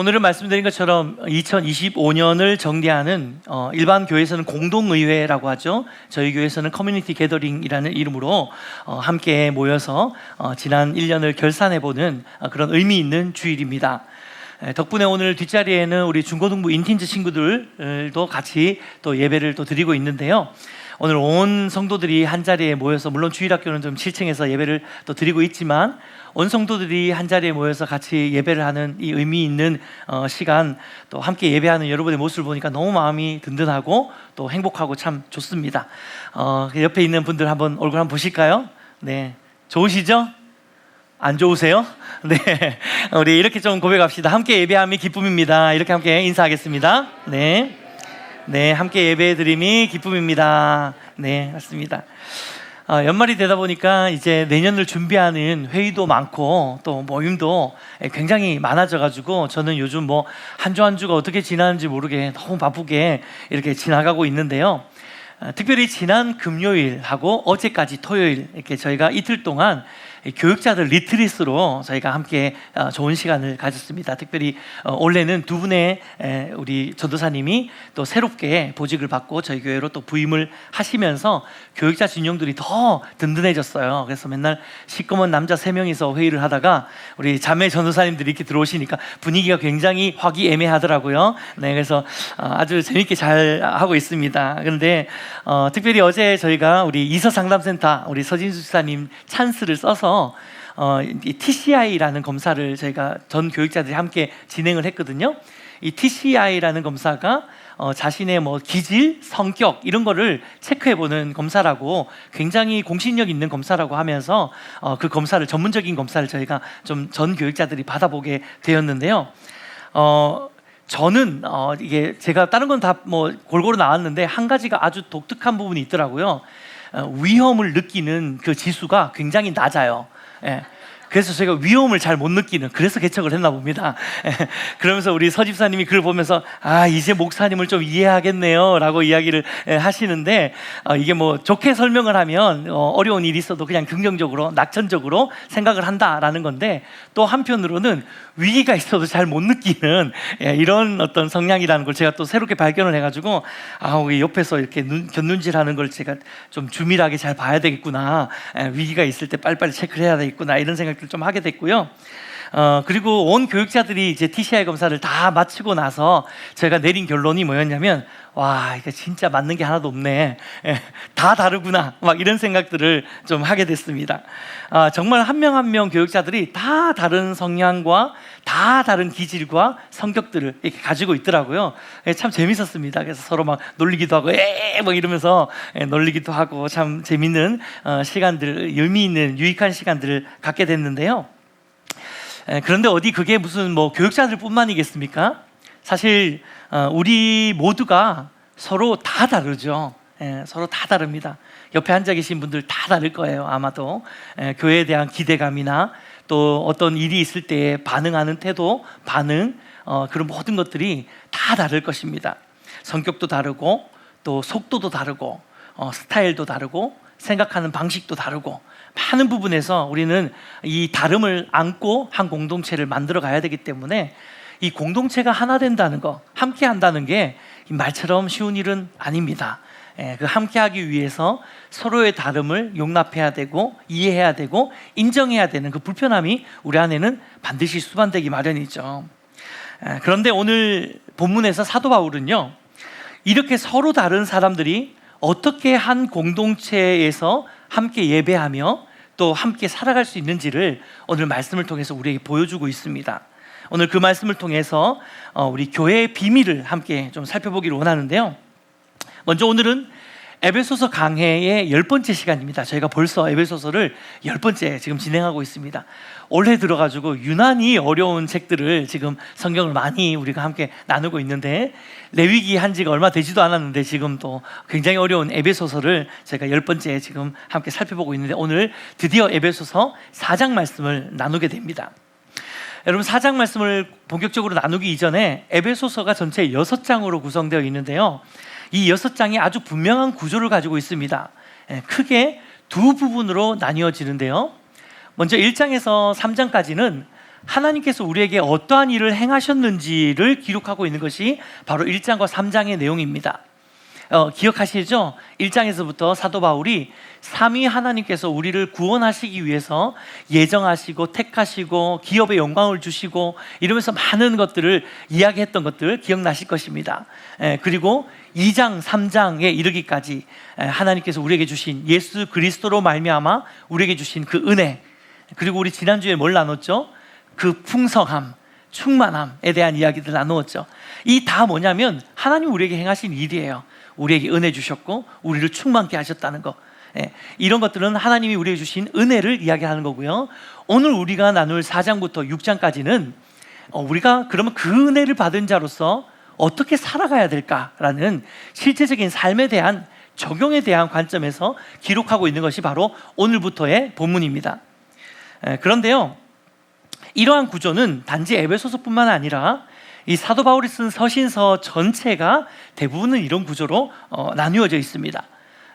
오늘은 말씀드린 것처럼 2025년을 정리하는 어, 일반 교회에서는 공동의회라고 하죠. 저희 교회에서는 커뮤니티 게더링이라는 이름으로 어, 함께 모여서 어, 지난 1년을 결산해보는 어, 그런 의미 있는 주일입니다. 에, 덕분에 오늘 뒷자리에는 우리 중고등부 인틴즈 친구들도 같이 또 예배를 또 드리고 있는데요. 오늘 온 성도들이 한 자리에 모여서 물론 주일학교는 좀 7층에서 예배를 또 드리고 있지만 온 성도들이 한 자리에 모여서 같이 예배를 하는 이 의미 있는 어, 시간 또 함께 예배하는 여러분의 모습을 보니까 너무 마음이 든든하고 또 행복하고 참 좋습니다. 어, 그 옆에 있는 분들 한번 얼굴 한번 보실까요? 네, 좋으시죠? 안 좋으세요? 네, 우리 이렇게 좀 고백합시다. 함께 예배함이 기쁨입니다. 이렇게 함께 인사하겠습니다. 네. 네, 함께 예배 드림이 기쁨입니다. 네, 맞습니다. 어, 연말이 되다 보니까 이제 내년을 준비하는 회의도 많고 또 모임도 굉장히 많아져가지고 저는 요즘 뭐 한 주 한 주가 어떻게 지나는지 모르게 너무 바쁘게 이렇게 지나가고 있는데요. 어, 특별히 지난 금요일하고 어제까지 토요일 이렇게 저희가 이틀 동안 이 교육자들 리트리스로 저희가 함께 어, 좋은 시간을 가졌습니다. 특별히 어, 올해는 두 분의 에, 우리 전도사님이 또 새롭게 보직을 받고 저희 교회로 또 부임을 하시면서 교육자 진용들이 더 든든해졌어요. 그래서 맨날 시꺼먼 남자 세 명이서 회의를 하다가 우리 자매 전도사님들이 이렇게 들어오시니까 분위기가 굉장히 화기애매하더라고요. 네, 그래서 어, 아주 재밌게 잘 하고 있습니다. 그런데 어, 특별히 어제 저희가 우리 이서 상담센터 우리 서진수 지사님 찬스를 써서 어, 이 TCI라는 검사를 저희가 전 교육자들이 함께 진행을 했거든요. 이 TCI라는 검사가 어, 자신의 뭐 기질, 성격 이런 거를 체크해 보는 검사라고 굉장히 공신력 있는 검사라고 하면서 어, 그 검사를 전문적인 검사를 저희가 좀 전 교육자들이 받아보게 되었는데요. 어, 저는 어, 이게 제가 다른 건 다 뭐 골고루 나왔는데 한 가지가 아주 독특한 부분이 있더라고요. 어, 위험을 느끼는 그 지수가 굉장히 낮아요. 예. 그래서 제가 위험을 잘 못 느끼는 그래서 개척을 했나 봅니다. 예. 그러면서 우리 서집사님이 그걸 보면서 아 이제 목사님을 좀 이해하겠네요라고 이야기를 예, 하시는데 어, 이게 뭐 좋게 설명을 하면 어, 어려운 일이 있어도 그냥 긍정적으로 낙천적으로 생각을 한다라는 건데 또 한편으로는 위기가 있어도 잘 못 느끼는 예, 이런 어떤 성향이라는 걸 제가 또 새롭게 발견을 해가지고 아 우리 옆에서 이렇게 눈, 곁눈질하는 걸 제가 좀 주밀하게 잘 봐야 되겠구나 예, 위기가 있을 때 빨리빨리 체크를 해야 되겠구나 이런 생각 들좀 하게 됐고요. 어, 그리고 온 교육자들이 이제 TCI 검사를 다 마치고 나서 제가 내린 결론이 뭐였냐면 와 이거 진짜 맞는 게 하나도 없네. 예, 다 다르구나. 막 이런 생각들을 좀 하게 됐습니다. 아, 정말 한명 한 명 교육자들이 다 다른 성향과 다 다른 기질과 성격들을 이렇게 가지고 있더라고요. 예, 참 재밌었습니다. 그래서 서로 막 놀리기도 하고 이러면서 예, 놀리기도 하고 참 재밌는 어, 시간들 의미 있는 유익한 시간들을 갖게 됐는데요. 에, 그런데 어디 그게 무슨 뭐 교육자들뿐만이겠습니까? 사실 어, 우리 모두가 서로 다 다르죠. 예, 서로 다 다릅니다. 옆에 앉아 계신 분들 다 다를 거예요. 아마도 예, 교회에 대한 기대감이나 또 어떤 일이 있을 때 반응하는 태도, 반응 어, 그런 모든 것들이 다 다를 것입니다. 성격도 다르고 또 속도도 다르고 어, 스타일도 다르고 생각하는 방식도 다르고 많은 부분에서 우리는 이 다름을 안고 한 공동체를 만들어 가야 되기 때문에 이 공동체가 하나 된다는 거, 함께 한다는 게 말처럼 쉬운 일은 아닙니다. 예, 그 함께 하기 위해서 서로의 다름을 용납해야 되고 이해해야 되고 인정해야 되는 그 불편함이 우리 안에는 반드시 수반되기 마련이죠. 예, 그런데 오늘 본문에서 사도 바울은요, 이렇게 서로 다른 사람들이 어떻게 한 공동체에서 함께 예배하며 또 함께 살아갈 수 있는지를 오늘 말씀을 통해서 우리에게 보여주고 있습니다. 오늘 그 말씀을 통해서 어, 우리 교회의 비밀을 함께 좀 살펴보기를 원하는데요. 먼저 오늘은 에베소서 강해의 열 번째 시간입니다. 저희가 벌써 에베소서를 열 번째 지금 진행하고 있습니다. 올해 들어가지고 유난히 어려운 책들을 지금 성경을 많이 우리가 함께 나누고 있는데 레위기 한 지가 얼마 되지도 않았는데 지금 또 굉장히 어려운 에베소서를 제가 열 번째 지금 함께 살펴보고 있는데 오늘 드디어 에베소서 4장 말씀을 나누게 됩니다. 여러분 4장 말씀을 본격적으로 나누기 이전에 에베소서가 전체 6장으로 구성되어 있는데요. 이 여섯 장이 아주 분명한 구조를 가지고 있습니다. 예, 크게 두 부분으로 나뉘어지는데요. 먼저 1장에서 3장까지는 하나님께서 우리에게 어떠한 일을 행하셨는지를 기록하고 있는 것이 바로 1장과 3장의 내용입니다. 어, 기억하시죠? 1장에서부터 사도 바울이 삼위 하나님께서 우리를 구원하시기 위해서 예정하시고 택하시고 기업에 영광을 주시고 이러면서 많은 것들을 이야기했던 것들 기억나실 것입니다. 예, 그리고 2장, 3장에 이르기까지 예, 하나님께서 우리에게 주신 예수 그리스도로 말미암아 우리에게 주신 그 은혜 그리고 우리 지난주에 뭘 나눴죠? 그 풍성함, 충만함에 대한 이야기들 나누었죠. 이 다 뭐냐면 하나님 우리에게 행하신 일이에요. 우리에게 은혜 주셨고 우리를 충만케 하셨다는 거. 예, 이런 것들은 하나님이 우리에게 주신 은혜를 이야기하는 거고요. 오늘 우리가 나눌 4장부터 6장까지는 어, 우리가 그러면 그 은혜를 받은 자로서 어떻게 살아가야 될까라는 실제적인 삶에 대한 적용에 대한 관점에서 기록하고 있는 것이 바로 오늘부터의 본문입니다. 예, 그런데요, 이러한 구조는 단지 에베소서뿐만 아니라 이 사도 바울이 쓴 서신서 전체가 대부분은 이런 구조로 어, 나뉘어져 있습니다.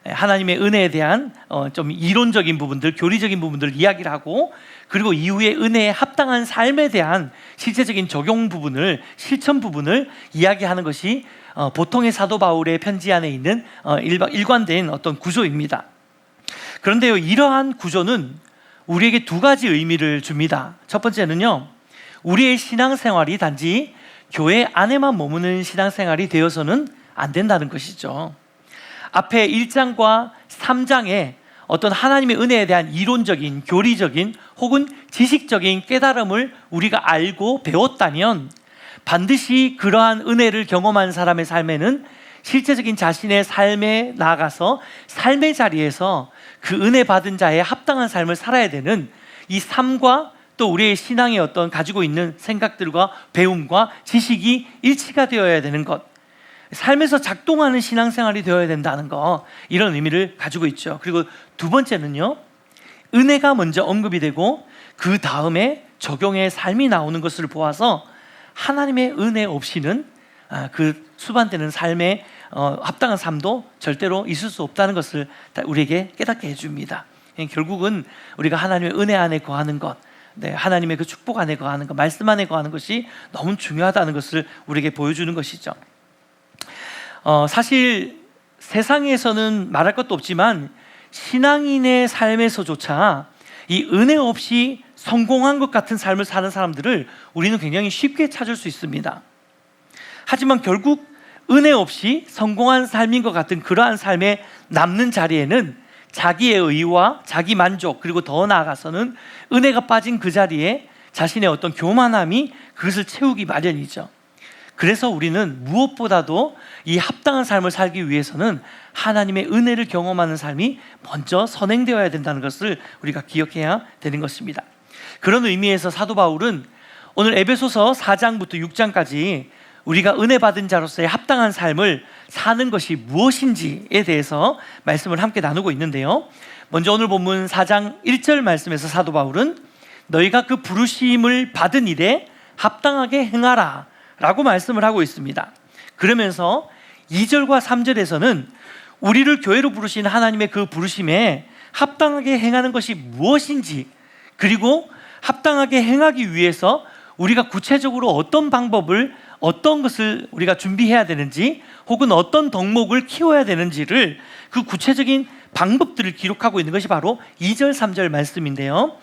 예, 하나님의 은혜에 대한 어, 좀 이론적인 부분들, 교리적인 부분들 이야기를 하고 그리고 이후에 은혜에 합당한 삶에 대한 실제적인 적용 부분을 실천 부분을 이야기하는 것이 어, 보통의 사도 바울의 편지 안에 있는 어, 일관된 어떤 구조입니다. 그런데요, 이러한 구조는 우리에게 두 가지 의미를 줍니다. 첫 번째는요, 우리의 신앙생활이 단지 교회 안에만 머무는 신앙생활이 되어서는 안 된다는 것이죠. 앞에 1장과 3장에 어떤 하나님의 은혜에 대한 이론적인, 교리적인 혹은 지식적인 깨달음을 우리가 알고 배웠다면 반드시 그러한 은혜를 경험한 사람의 삶에는 실제적인 자신의 삶에 나아가서 삶의 자리에서 그 은혜 받은 자의 합당한 삶을 살아야 되는 이 삶과 또 우리의 신앙의 어떤 가지고 있는 생각들과 배움과 지식이 일치가 되어야 되는 것. 삶에서 작동하는 신앙생활이 되어야 된다는 거 이런 의미를 가지고 있죠. 그리고 두 번째는요. 은혜가 먼저 언급이 되고 그 다음에 적용의 삶이 나오는 것을 보아서 하나님의 은혜 없이는 아, 그 수반되는 삶의 어, 합당한 삶도 절대로 있을 수 없다는 것을 다 우리에게 깨닫게 해줍니다. 예, 결국은 우리가 하나님의 은혜 안에 거하는 것, 네, 하나님의 그 축복 안에 거하는 것, 말씀 안에 거하는 것이 너무 중요하다는 것을 우리에게 보여주는 것이죠. 어, 사실 세상에서는 말할 것도 없지만 신앙인의 삶에서조차 이 은혜 없이 성공한 것 같은 삶을 사는 사람들을 우리는 굉장히 쉽게 찾을 수 있습니다. 하지만 결국 은혜 없이 성공한 삶인 것 같은 그러한 삶에 남는 자리에는 자기의 의와 자기 만족 그리고 더 나아가서는 은혜가 빠진 그 자리에 자신의 어떤 교만함이 그것을 채우기 마련이죠. 그래서 우리는 무엇보다도 이 합당한 삶을 살기 위해서는 하나님의 은혜를 경험하는 삶이 먼저 선행되어야 된다는 것을 우리가 기억해야 되는 것입니다. 그런 의미에서 사도 바울은 오늘 에베소서 4장부터 6장까지 우리가 은혜 받은 자로서의 합당한 삶을 사는 것이 무엇인지에 대해서 말씀을 함께 나누고 있는데요. 먼저 오늘 본문 4장 1절 말씀에서 사도 바울은 너희가 그 부르심을 받은 일에 합당하게 행하라 라고 말씀을 하고 있습니다. 그러면서 2절과 3절에서는 우리를 교회로 부르신 하나님의 그 부르심에 합당하게 행하는 것이 무엇인지 그리고 합당하게 행하기 위해서 우리가 구체적으로 어떤 방법을 어떤 것을 우리가 준비해야 되는지 혹은 어떤 덕목을 키워야 되는지를 그 구체적인 방법들을 기록하고 있는 것이 바로 2절 3절 말씀인데요.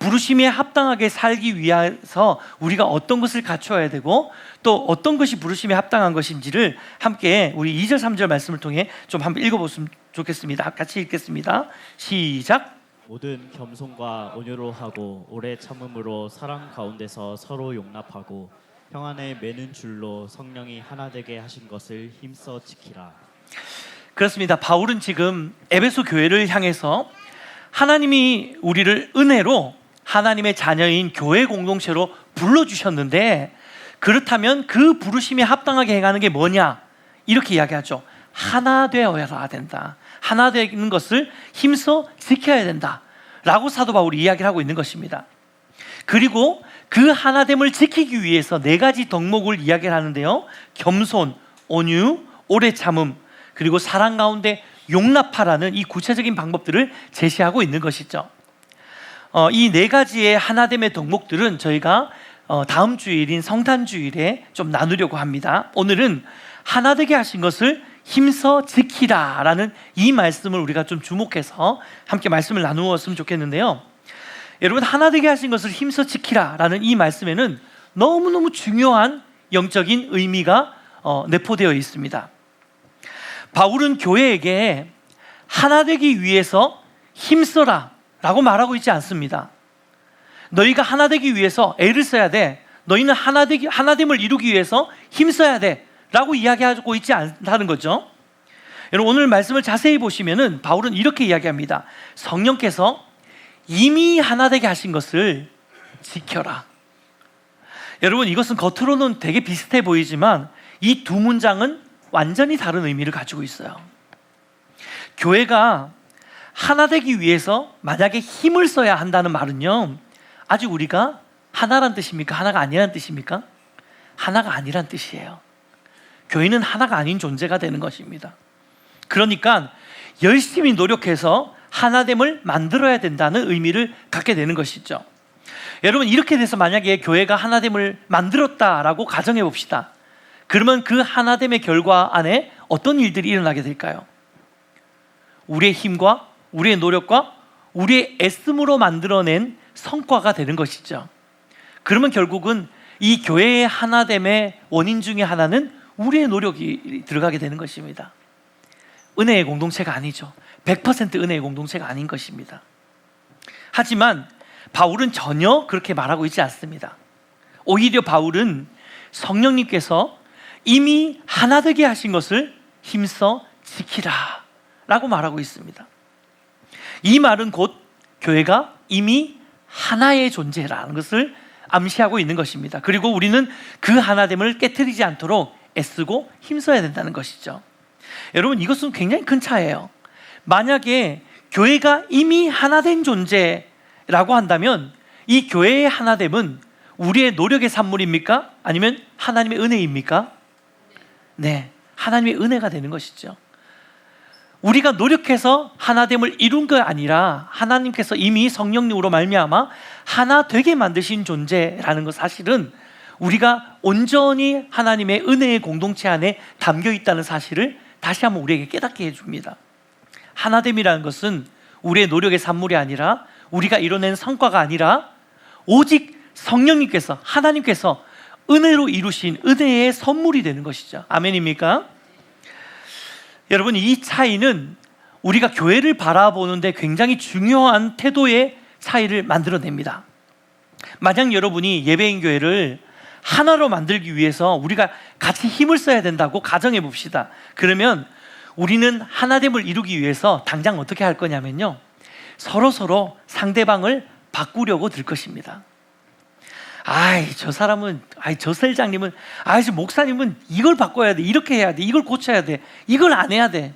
부르심에 합당하게 살기 위해서 우리가 어떤 것을 갖춰야 되고 또 어떤 것이 부르심에 합당한 것인지를 함께 우리 2절 3절 말씀을 통해 좀 한번 읽어보시면 좋겠습니다. 같이 읽겠습니다. 시작. 모든 겸손과 온유로 하고 오래 참음으로 사랑 가운데서 서로 용납하고 평안에 매는 줄로 성령이 하나 되게 하신 것을 힘써 지키라. 그렇습니다. 바울은 지금 에베소 교회를 향해서 하나님이 우리를 은혜로 하나님의 자녀인 교회 공동체로 불러 주셨는데 그렇다면 그 부르심에 합당하게 행하는 게 뭐냐? 이렇게 이야기하죠. 하나 되어야 된다. 하나 되는 것을 힘써 지켜야 된다. 라고 사도 바울이 이야기를 하고 있는 것입니다. 그리고 그 하나됨을 지키기 위해서 네 가지 덕목을 이야기를 하는데요. 겸손, 온유, 오래 참음, 그리고 사랑 가운데 용납하라는 이 구체적인 방법들을 제시하고 있는 것이죠. 어, 이 네 가지의 하나됨의 덕목들은 저희가 어, 다음 주일인 성탄 주일에 좀 나누려고 합니다. 오늘은 하나 되게 하신 것을 힘써 지키라라는 이 말씀을 우리가 좀 주목해서 함께 말씀을 나누었으면 좋겠는데요. 여러분 하나 되게 하신 것을 힘써 지키라라는 이 말씀에는 너무너무 중요한 영적인 의미가 어, 내포되어 있습니다. 바울은 교회에게 하나 되기 위해서 힘써라 라고 말하고 있지 않습니다. 너희가 하나 되기 위해서 애를 써야 돼. 너희는 하나 되기, 하나됨을 이루기 위해서 힘써야 돼. 라고 이야기하고 있지 않다는 거죠. 여러분, 오늘 말씀을 자세히 보시면은 바울은 이렇게 이야기합니다. 성령께서 이미 하나 되게 하신 것을 지켜라. 여러분, 이것은 겉으로는 되게 비슷해 보이지만 이 두 문장은 완전히 다른 의미를 가지고 있어요. 교회가 하나 되기 위해서 만약에 힘을 써야 한다는 말은요, 아직 우리가 하나란 뜻입니까? 하나가 아니란 뜻입니까? 하나가 아니란 뜻이에요. 교회는 하나가 아닌 존재가 되는 것입니다. 그러니까 열심히 노력해서 하나됨을 만들어야 된다는 의미를 갖게 되는 것이죠. 여러분 이렇게 돼서 만약에 교회가 하나됨을 만들었다라고 가정해 봅시다. 그러면 그 하나됨의 결과 안에 어떤 일들이 일어나게 될까요? 우리의 힘과 우리의 노력과 우리의 애씀으로 만들어낸 성과가 되는 것이죠. 그러면 결국은 이 교회의 하나됨의 원인 중에 하나는 우리의 노력이 들어가게 되는 것입니다. 은혜의 공동체가 아니죠. 100% 은혜의 공동체가 아닌 것입니다. 하지만 바울은 전혀 그렇게 말하고 있지 않습니다. 오히려 바울은 성령님께서 이미 하나 되게 하신 것을 힘써 지키라 라고 말하고 있습니다. 이 말은 곧 교회가 이미 하나의 존재라는 것을 암시하고 있는 것입니다. 그리고 우리는 그 하나됨을 깨뜨리지 않도록 애쓰고 힘써야 된다는 것이죠. 여러분 이것은 굉장히 큰 차이예요. 만약에 교회가 이미 하나된 존재라고 한다면 이 교회의 하나됨은 우리의 노력의 산물입니까? 아니면 하나님의 은혜입니까? 네, 하나님의 은혜가 되는 것이죠. 우리가 노력해서 하나됨을 이룬 게 아니라 하나님께서 이미 성령님으로 말미암아 하나 되게 만드신 존재라는 것 사실은 우리가 온전히 하나님의 은혜의 공동체 안에 담겨 있다는 사실을 다시 한번 우리에게 깨닫게 해줍니다. 하나됨이라는 것은 우리의 노력의 산물이 아니라 우리가 이뤄낸 성과가 아니라 오직 성령님께서 하나님께서 은혜로 이루신 은혜의 선물이 되는 것이죠. 아멘입니까? 여러분 이 차이는 우리가 교회를 바라보는데 굉장히 중요한 태도의 차이를 만들어냅니다. 만약 여러분이 예배인 교회를 하나로 만들기 위해서 우리가 같이 힘을 써야 된다고 가정해 봅시다. 그러면 우리는 하나됨을 이루기 위해서 당장 어떻게 할 거냐면요. 서로 서로 상대방을 바꾸려고 들 것입니다. 아이, 저 사람은, 아이, 저 셀장님은, 아이, 저 목사님은 이걸 바꿔야 돼. 이렇게 해야 돼. 이걸 고쳐야 돼. 이걸 안 해야 돼.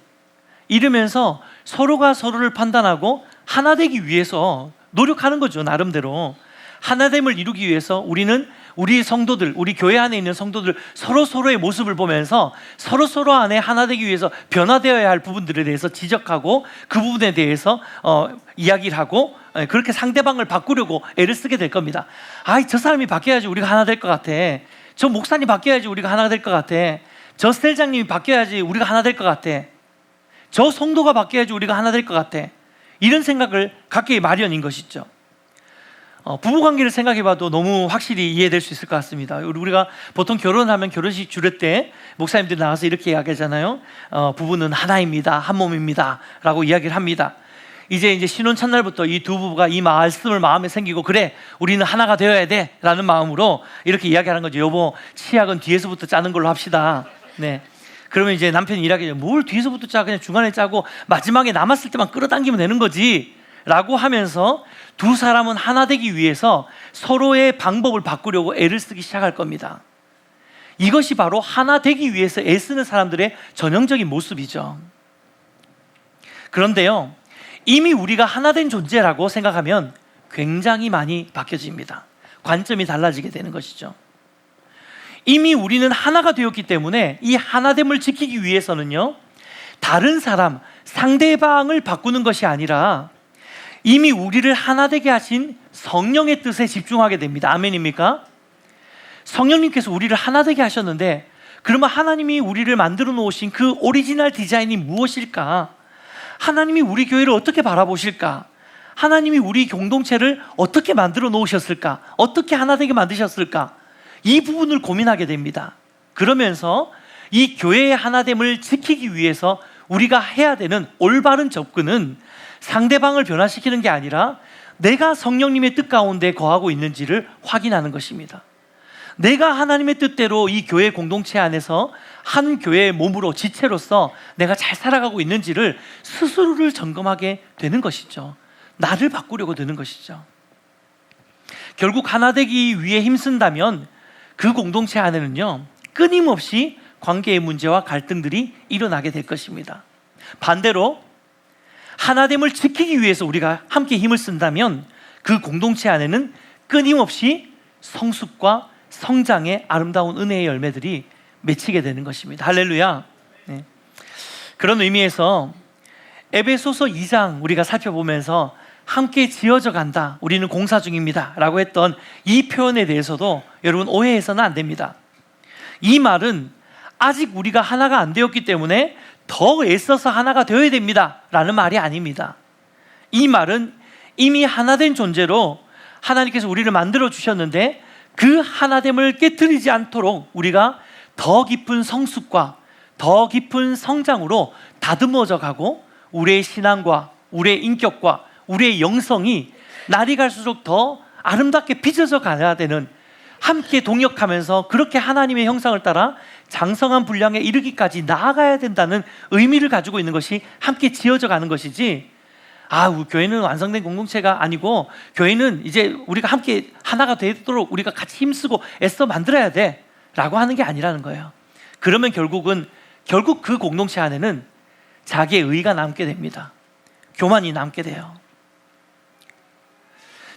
이러면서 서로가 서로를 판단하고 하나 되기 위해서 노력하는 거죠. 나름대로. 하나됨을 이루기 위해서 우리는 우리 성도들, 우리 교회 안에 있는 성도들 서로 서로의 모습을 보면서 서로 서로 안에 하나 되기 위해서 변화되어야 할 부분들에 대해서 지적하고 그 부분에 대해서 어, 이야기를 하고 예, 그렇게 상대방을 바꾸려고 애를 쓰게 될 겁니다. 아이 저 사람이 바뀌어야지 우리가 하나 될 것 같아. 저 목사님 바뀌어야지 우리가 하나 될 것 같아. 저 스텔장님이 바뀌어야지 우리가 하나 될 것 같아. 저 성도가 바뀌어야지 우리가 하나 될 것 같아. 이런 생각을 갖기 마련인 것이죠. 어, 부부 관계를 생각해봐도 너무 확실히 이해될 수 있을 것 같습니다. 우리가 보통 결혼하면 결혼식 주례 때 목사님들 나와서 이렇게 이야기하잖아요. 어, 부부는 하나입니다, 한 몸입니다.라고 이야기를 합니다. 이제 이제 신혼 첫날부터 이 두 부부가 이 말씀을 마음에 생기고 그래 우리는 하나가 되어야 돼라는 마음으로 이렇게 이야기하는 거죠. 여보 치약은 뒤에서부터 짜는 걸로 합시다. 네. 그러면 이제 남편이 이야기해요. 뭘 뒤에서부터 짜 그냥 중간에 짜고 마지막에 남았을 때만 끌어당기면 되는 거지. 라고 하면서 두 사람은 하나 되기 위해서 서로의 방법을 바꾸려고 애를 쓰기 시작할 겁니다. 이것이 바로 하나 되기 위해서 애쓰는 사람들의 전형적인 모습이죠. 그런데요, 이미 우리가 하나 된 존재라고 생각하면 굉장히 많이 바뀌어집니다. 관점이 달라지게 되는 것이죠. 이미 우리는 하나가 되었기 때문에 이 하나됨을 지키기 위해서는요, 다른 사람, 상대방을 바꾸는 것이 아니라 이미 우리를 하나 되게 하신 성령의 뜻에 집중하게 됩니다. 아멘입니까? 성령님께서 우리를 하나 되게 하셨는데 그러면 하나님이 우리를 만들어 놓으신 그 오리지널 디자인이 무엇일까? 하나님이 우리 교회를 어떻게 바라보실까? 하나님이 우리 공동체를 어떻게 만들어 놓으셨을까? 어떻게 하나 되게 만드셨을까? 이 부분을 고민하게 됩니다. 그러면서 이 교회의 하나됨을 지키기 위해서 우리가 해야 되는 올바른 접근은 상대방을 변화시키는 게 아니라 내가 성령님의 뜻 가운데 거하고 있는지를 확인하는 것입니다. 내가 하나님의 뜻대로 이 교회 공동체 안에서 한 교회의 몸으로 지체로서 내가 잘 살아가고 있는지를 스스로를 점검하게 되는 것이죠. 나를 바꾸려고 되는 것이죠. 결국 하나 되기 위해 힘쓴다면 그 공동체 안에는요, 끊임없이 관계의 문제와 갈등들이 일어나게 될 것입니다. 반대로 하나됨을 지키기 위해서 우리가 함께 힘을 쓴다면 그 공동체 안에는 끊임없이 성숙과 성장의 아름다운 은혜의 열매들이 맺히게 되는 것입니다. 할렐루야. 네. 그런 의미에서 에베소서 2장 우리가 살펴보면서 함께 지어져 간다. 우리는 공사 중입니다. 라고 했던 이 표현에 대해서도 여러분 오해해서는 안 됩니다. 이 말은 아직 우리가 하나가 안 되었기 때문에 더 애써서 하나가 되어야 됩니다. 라는 말이 아닙니다. 이 말은 이미 하나된 존재로 하나님께서 우리를 만들어 주셨는데 그 하나됨을 깨뜨리지 않도록 우리가 더 깊은 성숙과 더 깊은 성장으로 다듬어져 가고 우리의 신앙과 우리의 인격과 우리의 영성이 날이 갈수록 더 아름답게 빚어져 가야 되는 함께 동역하면서 그렇게 하나님의 형상을 따라 장성한 분량에 이르기까지 나아가야 된다는 의미를 가지고 있는 것이 함께 지어져 가는 것이지 아, 우리 교회는 완성된 공동체가 아니고 교회는 이제 우리가 함께 하나가 되도록 우리가 같이 힘쓰고 애써 만들어야 돼. 라고 하는 게 아니라는 거예요. 그러면 결국은 결국 그 공동체 안에는 자기의 의가 남게 됩니다. 교만이 남게 돼요.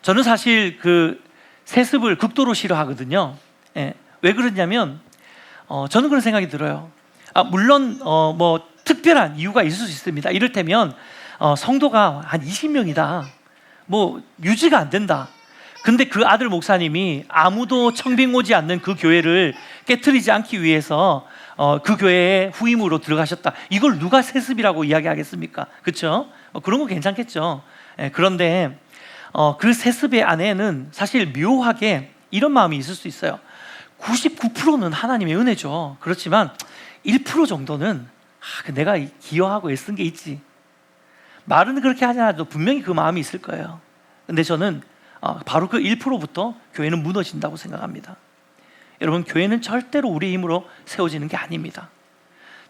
저는 사실 그 세습을 극도로 싫어하거든요. 예. 왜 그러냐면 어, 저는 그런 생각이 들어요. 아, 물론 어, 뭐 특별한 이유가 있을 수 있습니다. 이를테면 어, 성도가 한 20명이다. 뭐 유지가 안 된다. 근데 그 아들 목사님이 아무도 청빙 오지 않는 그 교회를 깨뜨리지 않기 위해서 어, 그 교회에 후임으로 들어가셨다. 이걸 누가 세습이라고 이야기하겠습니까? 그렇죠? 어, 그런 거 괜찮겠죠. 예, 그런데 어, 그 세습의 안에는 사실 묘하게 이런 마음이 있을 수 있어요. 99%는 하나님의 은혜죠. 그렇지만 1% 정도는 아, 그 내가 기여하고 애쓴 게 있지. 말은 그렇게 하지 않아도 분명히 그 마음이 있을 거예요. 근데 저는 어, 바로 그 1%부터 교회는 무너진다고 생각합니다. 여러분, 교회는 절대로 우리의 힘으로 세워지는 게 아닙니다.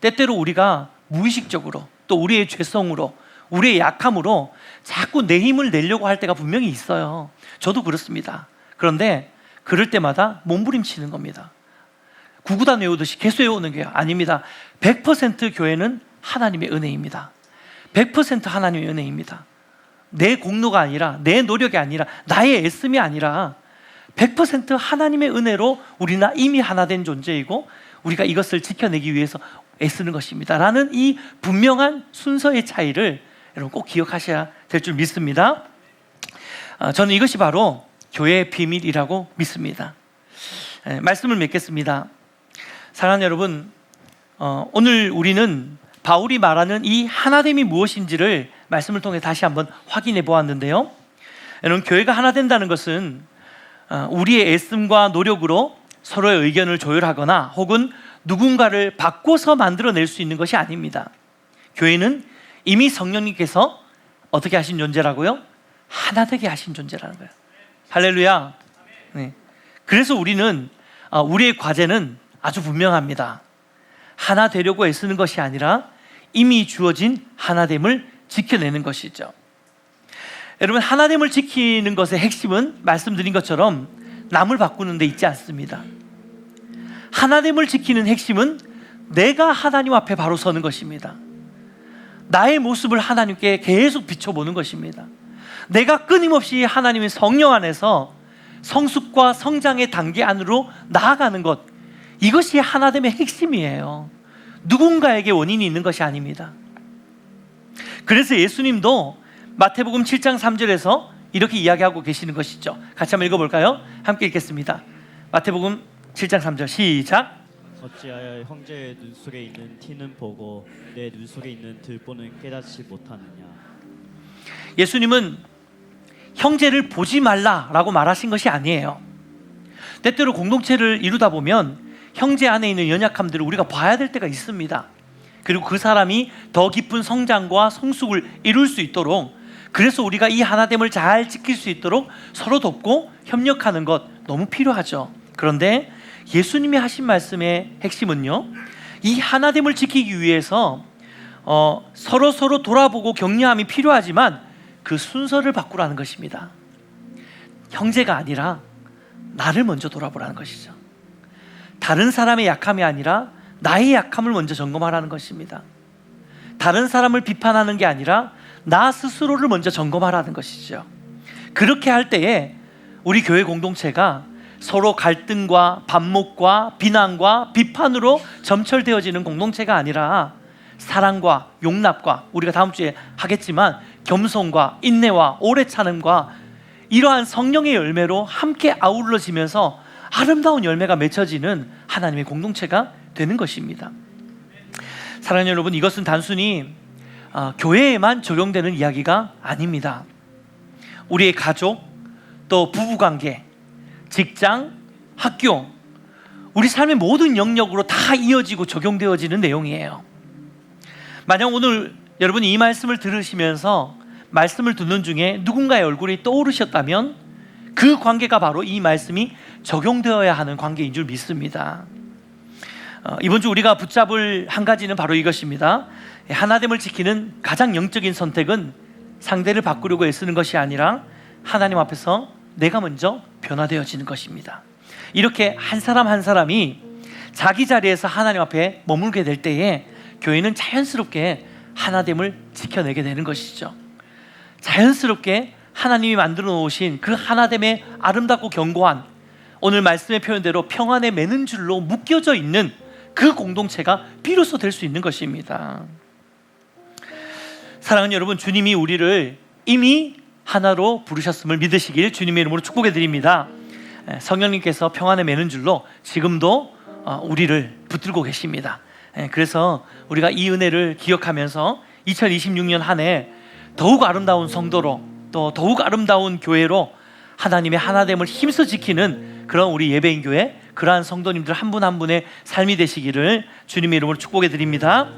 때때로 우리가 무의식적으로 또 우리의 죄성으로 우리의 약함으로 자꾸 내 힘을 내려고 할 때가 분명히 있어요. 저도 그렇습니다. 그런데 그럴 때마다 몸부림치는 겁니다. 구구단 외우듯이 계속 외우는 게 아닙니다. 100% 교회는 하나님의 은혜입니다. 100% 하나님의 은혜입니다. 내 공로가 아니라 내 노력이 아니라 나의 애씀이 아니라 100% 하나님의 은혜로 우리나 이미 하나 된 존재이고 우리가 이것을 지켜내기 위해서 애쓰는 것입니다. 라는 이 분명한 순서의 차이를 여러분 꼭 기억하셔야 될 줄 믿습니다. 아, 저는 이것이 바로 교회의 비밀이라고 믿습니다. 예, 말씀을 맺겠습니다. 사랑하는 여러분, 어, 오늘 우리는 바울이 말하는 이 하나됨이 무엇인지를 말씀을 통해 다시 한번 확인해 보았는데요. 여러분, 교회가 하나 된다는 것은 어, 우리의 애씀과 노력으로 서로의 의견을 조율하거나 혹은 누군가를 바꿔서 만들어낼 수 있는 것이 아닙니다. 교회는 이미 성령님께서 어떻게 하신 존재라고요? 하나 되게 하신 존재라는 거예요. 할렐루야. 네. 그래서 우리는 어, 우리의 과제는 아주 분명합니다. 하나 되려고 애쓰는 것이 아니라 이미 주어진 하나됨을 지켜내는 것이죠. 여러분 하나됨을 지키는 것의 핵심은 말씀드린 것처럼 남을 바꾸는 데 있지 않습니다. 하나됨을 지키는 핵심은 내가 하나님 앞에 바로 서는 것입니다. 나의 모습을 하나님께 계속 비춰보는 것입니다. 내가 끊임없이 하나님의 성령 안에서 성숙과 성장의 단계 안으로 나아가는 것 이것이 하나됨의 핵심이에요. 누군가에게 원인이 있는 것이 아닙니다. 그래서 예수님도 마태복음 7장 3절에서 이렇게 이야기하고 계시는 것이죠. 같이 한번 읽어볼까요? 함께 읽겠습니다. 마태복음 7장 3절 시작. 어찌하여 형제의 눈 속에 있는 티는 보고 내 눈 속에 있는 들보는 깨닫지 못하느냐 예수님은 형제를 보지 말라라고 말하신 것이 아니에요. 때때로 공동체를 이루다 보면 형제 안에 있는 연약함들을 우리가 봐야 될 때가 있습니다. 그리고 그 사람이 더 깊은 성장과 성숙을 이룰 수 있도록 그래서 우리가 이 하나됨을 잘 지킬 수 있도록 서로 돕고 협력하는 것 너무 필요하죠. 그런데 예수님이 하신 말씀의 핵심은요. 이 하나됨을 지키기 위해서 어, 서로 서로 돌아보고 격려함이 필요하지만 그 순서를 바꾸라는 것입니다. 형제가 아니라 나를 먼저 돌아보라는 것이죠. 다른 사람의 약함이 아니라 나의 약함을 먼저 점검하라는 것입니다. 다른 사람을 비판하는 게 아니라 나 스스로를 먼저 점검하라는 것이죠. 그렇게 할 때에 우리 교회 공동체가 서로 갈등과 반목과 비난과 비판으로 점철되어지는 공동체가 아니라 사랑과 용납과 우리가 다음 주에 하겠지만 겸손과 인내와 오래 참음과 이러한 성령의 열매로 함께 아울러지면서 아름다운 열매가 맺혀지는 하나님의 공동체가 되는 것입니다. 사랑하는 여러분, 이것은 단순히 아, 교회에만 적용되는 이야기가 아닙니다. 우리의 가족, 또 부부관계, 직장, 학교, 우리 삶의 모든 영역으로 다 이어지고 적용되어지는 내용이에요. 만약 오늘 여러분이 이 말씀을 들으시면서 말씀을 듣는 중에 누군가의 얼굴이 떠오르셨다면 그 관계가 바로 이 말씀이 적용되어야 하는 관계인 줄 믿습니다. 어, 이번 주 우리가 붙잡을 한 가지는 바로 이것입니다. 하나됨을 지키는 가장 영적인 선택은 상대를 바꾸려고 애쓰는 것이 아니라 하나님 앞에서 내가 먼저 변화되어지는 것입니다. 이렇게 한 사람 한 사람이 자기 자리에서 하나님 앞에 머물게 될 때에 교회는 자연스럽게 하나됨을 지켜내게 되는 것이죠. 자연스럽게 하나님이 만들어 놓으신 그 하나됨의 아름답고 견고한 오늘 말씀의 표현대로 평안에 매는 줄로 묶여져 있는 그 공동체가 비로소 될 수 있는 것입니다. 사랑하는 여러분, 주님이 우리를 이미 하나로 부르셨음을 믿으시길 주님의 이름으로 축복해 드립니다. 에, 성령님께서 평안에 매는 줄로 지금도 어, 우리를 붙들고 계십니다. 에, 그래서 우리가 이 은혜를 기억하면서 2026년 한 해 더욱 아름다운 성도로 또 더욱 아름다운 교회로 하나님의 하나됨을 힘써 지키는 그런 우리 예배인 교회 그러한 성도님들 한 분한 분의 삶이 되시기를 주님의 이름으로 축복해 드립니다.